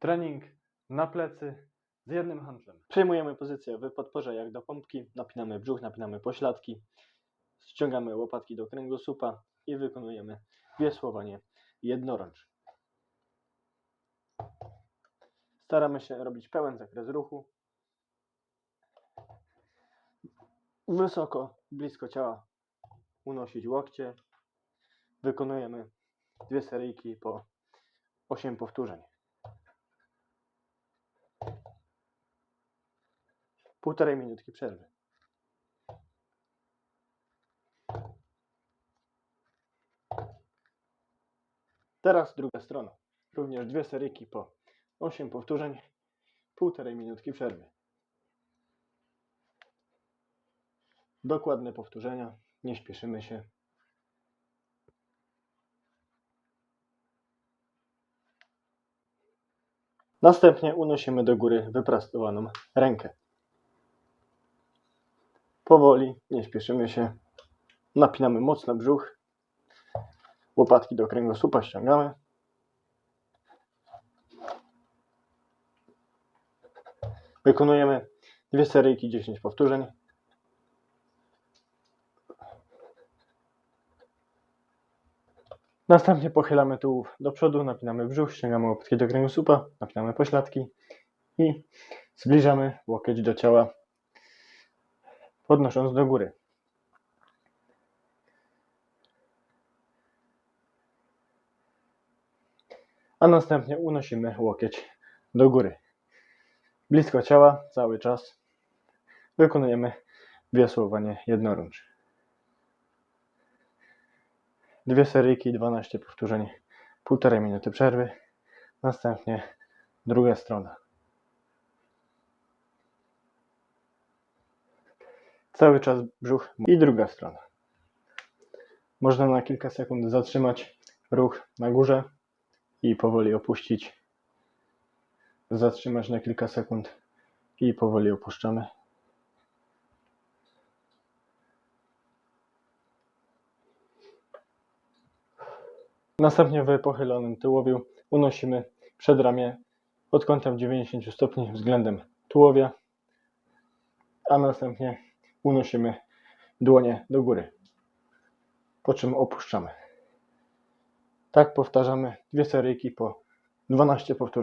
Trening na plecy z jednym handlem. Przejmujemy pozycję w podporze jak do pompki, napinamy brzuch, napinamy pośladki, ściągamy łopatki do kręgosłupa i wykonujemy wiosłowanie jednorącz. Staramy się robić pełen zakres ruchu. Wysoko, blisko ciała unosić łokcie. Wykonujemy dwie seryjki po 8 powtórzeń. Półtorej minutki przerwy. Teraz druga strona. Również dwie seryjki po 8 powtórzeń, półtorej minutki przerwy. Dokładne powtórzenia, nie śpieszymy się. Następnie unosimy do góry wyprostowaną rękę. Powoli, nie śpieszymy się. Napinamy mocno brzuch. Łopatki do kręgosłupa ściągamy. Wykonujemy dwie seryjki 10 powtórzeń. Następnie pochylamy tułów do przodu, napinamy brzuch, ściągamy łopatki do kręgosłupa, napinamy pośladki i zbliżamy łokieć do ciała, podnosząc do góry. A następnie unosimy łokieć do góry. Blisko ciała cały czas wykonujemy wiosłowanie jednorącz. Dwie seryjki, 12 powtórzeń, półtorej minuty przerwy. Następnie druga strona. Cały czas brzuch i druga strona. Można na kilka sekund zatrzymać ruch na górze i powoli opuścić. Zatrzymać na kilka sekund i powoli opuszczamy. Następnie w pochylonym tułowiu unosimy przedramię pod kątem 90 stopni względem tułowia, a następnie unosimy dłonie do góry, po czym opuszczamy. Tak powtarzamy dwie seryjki po 12 powtórzeń.